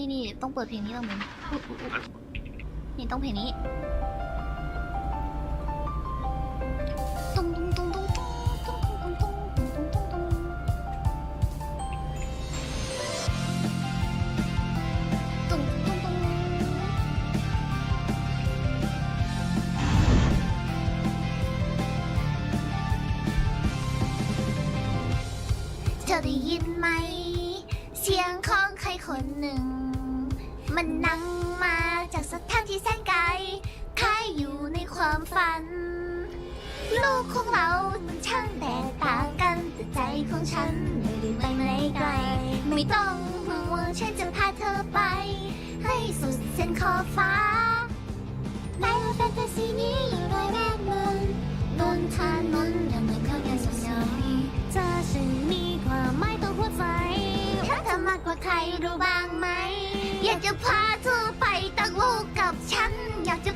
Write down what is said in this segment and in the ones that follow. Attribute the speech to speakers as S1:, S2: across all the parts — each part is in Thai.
S1: นี่นี่ต้องเปิดเพลงนี้ต้องมือนอุ๊ยอุ๊ยอุ๊ยนี่ต้องเพลงนี้ตุ้งตุ้งตุ้งตุ้งตุ้งตุ้งตุ้งตุ้งตุ้งตุ้งตุ้งตุ้งตุ้งตุ้งตุ้งเธอได้ยินไหม เสียงของใครคนหนึ่ง มันนั่งมาจากสถานที่แสนไกลใครอยู่ในความฝันลูกของเรามันช่างแตกต่างกันแต่ใจของฉันไม่ได้ไปไหนไกล ไม่ต้องห่วงฉันจะพาเธอไป ให้สุดเส้นขอบฟ้าในโลกแฟนตาซีนี้อยู่รอยแวดมนต์นนทานนท์ยังเหมือนเขายังสดใส
S2: เธอฉันมีความหมายต่อหัวใจ
S1: ถ้าเธอมากกว่าใครรู้บ้างไหม อยากจะพาเธอไปตั้งโลกกับฉัน อยากจะ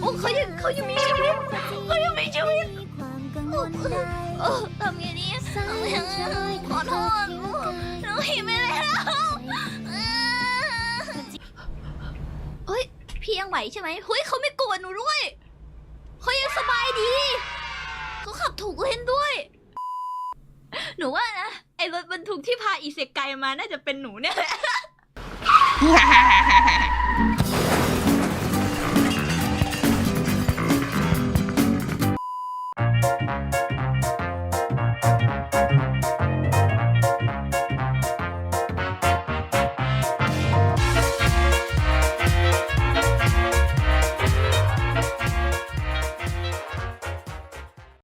S1: โอ้เขายังเขายังมีชีวิตเขายังมีชีวิต
S2: มีความกังวลได้
S1: ทำไงดีขอโทษหนูหิวไม่ได้แล้วเฮ้ยพี่ยังไหวใช่ไหมเฮ้ยเขาไม่โกรธหนูด้วยเขายังสบายดีเขาขับถูกเลนด้วย หนูว่านะไอรถบรรทุกที่พาอีเซไกมาน่าจะเป็นหนูเนี่ยแหละ